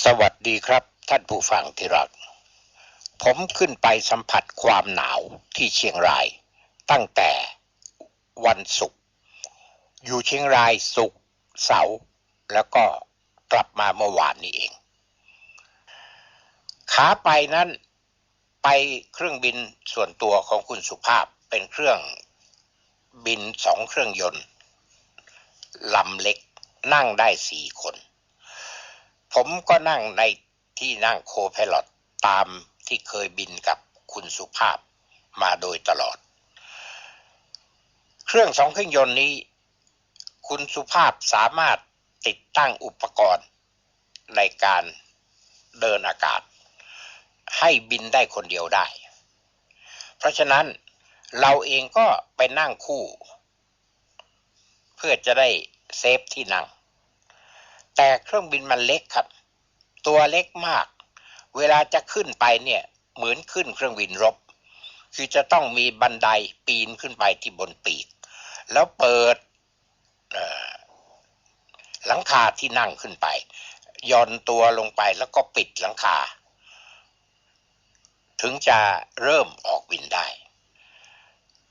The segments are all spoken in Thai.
สวัสดีครับท่านผู้ฟังที่รัก ผมขึ้นไปสัมผัสความหนาวที่เชียงราย ตั้งแต่วันศุกร์อยู่เชียงรายศุกร์เสาร์แล้วก็กลับมาเมื่อวานนี้เอง ขาไปนั้นไปเครื่องบินส่วนตัวของคุณสุภาพเป็นเครื่องบินสองเครื่องยนต์ลำเล็กนั่งได้สี่คน ผมก็นั่งในที่นั่งโคพลอตตามที่เคยบินกับคุณสุภาพมาโดยตลอด เครื่องสองเครื่องยนต์นี้ คุณสุภาพสามารถติดตั้งอุปกรณ์ในการเดินอากาศ ให้บินได้คนเดียวได้ เพราะฉะนั้นเราเองก็ไปนั่งคู่ เพื่อจะได้เซฟที่นั่ง แต่เครื่องบินมันเล็กครับ ตัวเล็กมาก เวลาจะขึ้นไปเนี่ยเหมือนขึ้นเครื่องบินรบ คือจะต้องมีบันไดปีนขึ้นไปที่บนปีก แล้วเปิดหลังคาที่นั่งขึ้นไปย่อนตัวลงไปแล้วก็ปิดหลังคา ถึงจะเริ่มออกบินได้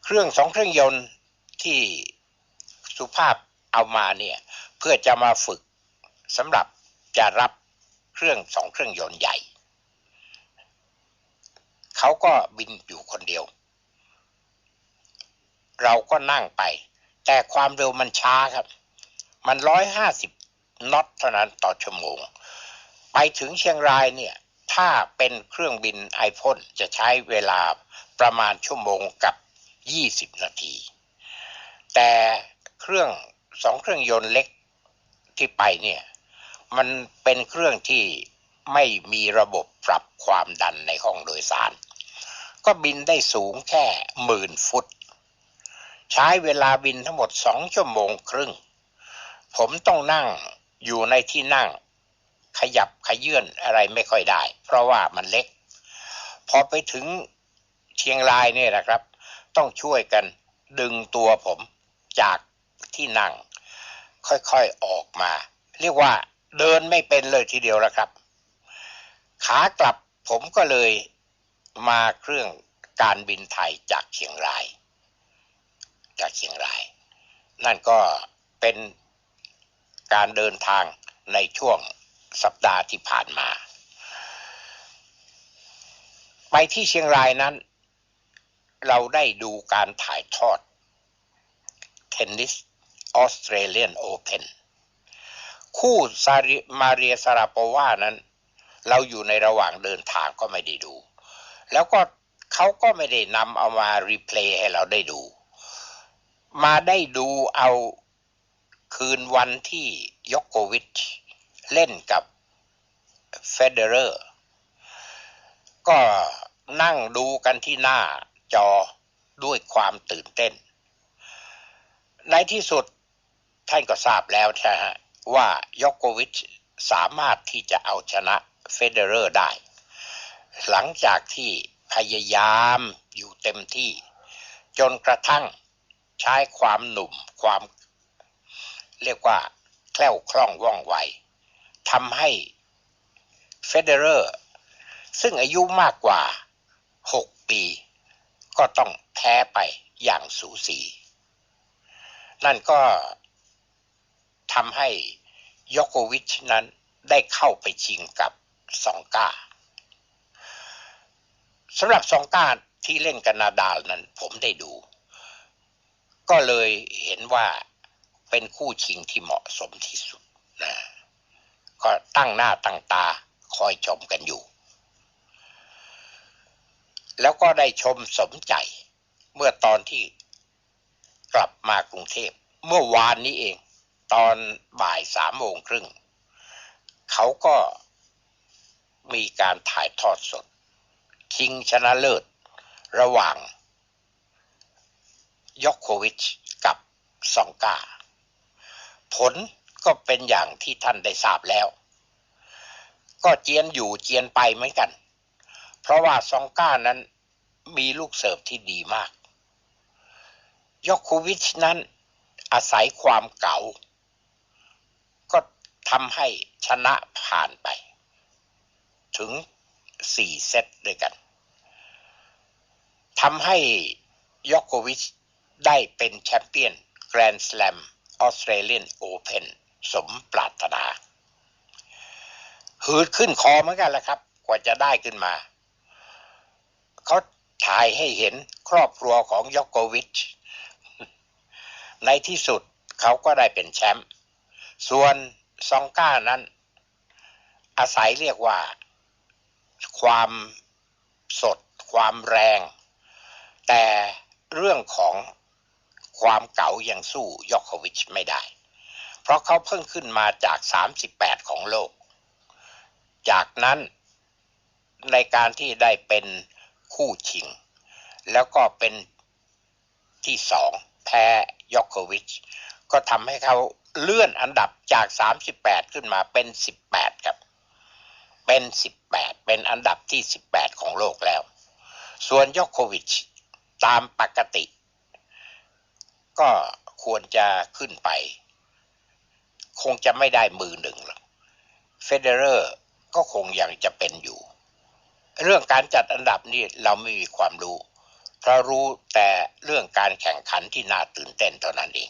เครื่องสองเครื่องยนต์ที่สุภาพเอามาเนี่ย เพื่อจะมาฝึก สำหรับจะรับเครื่องสองเครื่องยนต์ใหญ่ เขาก็บินอยู่คนเดียว เราก็นั่งไป แต่ความเร็วมันช้าครับ มันร้อยห้าสิบน็อตเท่านั้นต่อชั่วโมง ไปถึงเชียงรายเนี่ย ถ้าเป็นเครื่องบินไอพ่นจะใช้เวลาประมาณชั่วโมงกับยี่สิบนาที แต่เครื่องสองเครื่องยนต์เล็กที่ไปเนี่ย มันเป็นเครื่องที่ไม่มีระบบปรับความดันในห้องโดยสาร ก็บินได้สูงแค่หมื่นฟุต ใช้เวลาบินทั้งหมดสองชั่วโมงครึ่ง ผมต้องนั่งอยู่ในที่นั่ง ขยับขยื่นอะไรไม่ค่อยได้ เพราะว่ามันเล็ก พอไปถึงเชียงรายเนี่ยนะครับ ต้องช่วยกันดึงตัวผมจากที่นั่ง ค่อยๆออกมา เรียกว่า เดินไม่เป็นเลยทีเดียวแล้วครับ ขากลับผมก็เลยมาเครื่องการบินไทยจากเชียงราย จากเชียงราย นั่นก็เป็นการเดินทางในช่วงสัปดาห์ที่ผ่านมา ไปที่เชียงรายนั้น เราได้ดูการถ่ายทอดเทนนิสออสเตรเลียนโอเพน คู่ซาริมาเรียซาราโปวานั้น เราอยู่ในระหว่างเดินทางก็ไม่ได้ดู แล้วก็เขาก็ไม่ได้นำเอามารีเพลย์ให้เราได้ดู มาได้ดูเอาคืนวันที่ยอกโกวิชเล่นกับเฟเดเรอร์ก็นั่งดูกันที่หน้าจอด้วยความตื่นเต้น ในที่สุดท่านก็ทราบแล้วใช่ฮะ ว่ายอกโกวิชสามารถที่จะเอาชนะเฟเดเรอร์ได้ หลังจากที่พยายามอยู่เต็มที่ จนกระทั่งใช้ความหนุ่มความ เรียกว่าแคล่วคล่องว่องไวทำให้เฟเดเรอร์ซึ่งอายุมากกว่า 6 ปี ก็ต้องแพ้ไปอย่างสูสี นั่นก็ ทำให้ยอกโกวิชนั้นได้เข้าไปชิงกับซองกาสำหรับซองกาที่เล่นกับนาดาลนั้นผมได้ดู ก็เลยเห็นว่าเป็นคู่ชิงที่เหมาะสมที่สุดนะก็ตั้งหน้าตั้งตาคอยชมกันอยู่ แล้วก็ได้ชมสมใจเมื่อตอนที่กลับมากรุงเทพเมื่อวานนี้เอง ตอนบ่ายสามโมงครึ่งเขาก็มีการถ่ายทอดสด คิงชนะเลิศ ระหว่างยอกโควิชกับซองกา ผลก็เป็นอย่างที่ท่านได้ทราบแล้ว ก็เจียนอยู่เจียนไปเหมือนกัน เพราะว่าซองก้านั้นมีลูกเสิร์ฟที่ดีมากยอกโควิชนั้นอาศัยความเก่า ทำให้ชนะผ่านไป ถึง4เซตด้วยกันทำให้ยอกโควิชได้เป็นแชมเปี้ยนแกรนด์ส a ลมออสเตรเลียนโอเพนสมปรารถนาหืดขึ้นคอเหมือนกันแหละครับ กว่าจะได้ขึ้นมา เขาถ่ายให้เห็นครอบครัวของยอกโควิช ในที่สุดเขาก็ได้เป็นแชมป์ส่วน ซองก้านั้น อาศัยเรียกว่า ความสด ความแรง แต่เรื่องของความเก๋ายังสู้ยอคโควิชไม่ได้ เพราะเขาเพิ่งขึ้นมาจาก 38 ของโลก จากนั้นในการที่ได้เป็นคู่ชิง แล้วก็เป็นที่สองแพ้ยอคโควิช ก็ทำให้เขา เลื่อนอันดับจาก 38 ขึ้นมาเป็น 18 ครับ เป็น 18 เป็นอันดับที่ 18 ของโลกแล้ว ส่วนยอคโควิชตามปกติ ก็ควรจะขึ้นไป คงจะไม่ได้มือหนึ่งหรอกเฟเดเรอร์ก็คงยังจะเป็นอยู่ เรื่องการจัดอันดับนี่เราไม่มีความรู้ เพราะรู้แต่เรื่องการแข่งขันที่น่าตื่นเต้นเท่านั้นเอง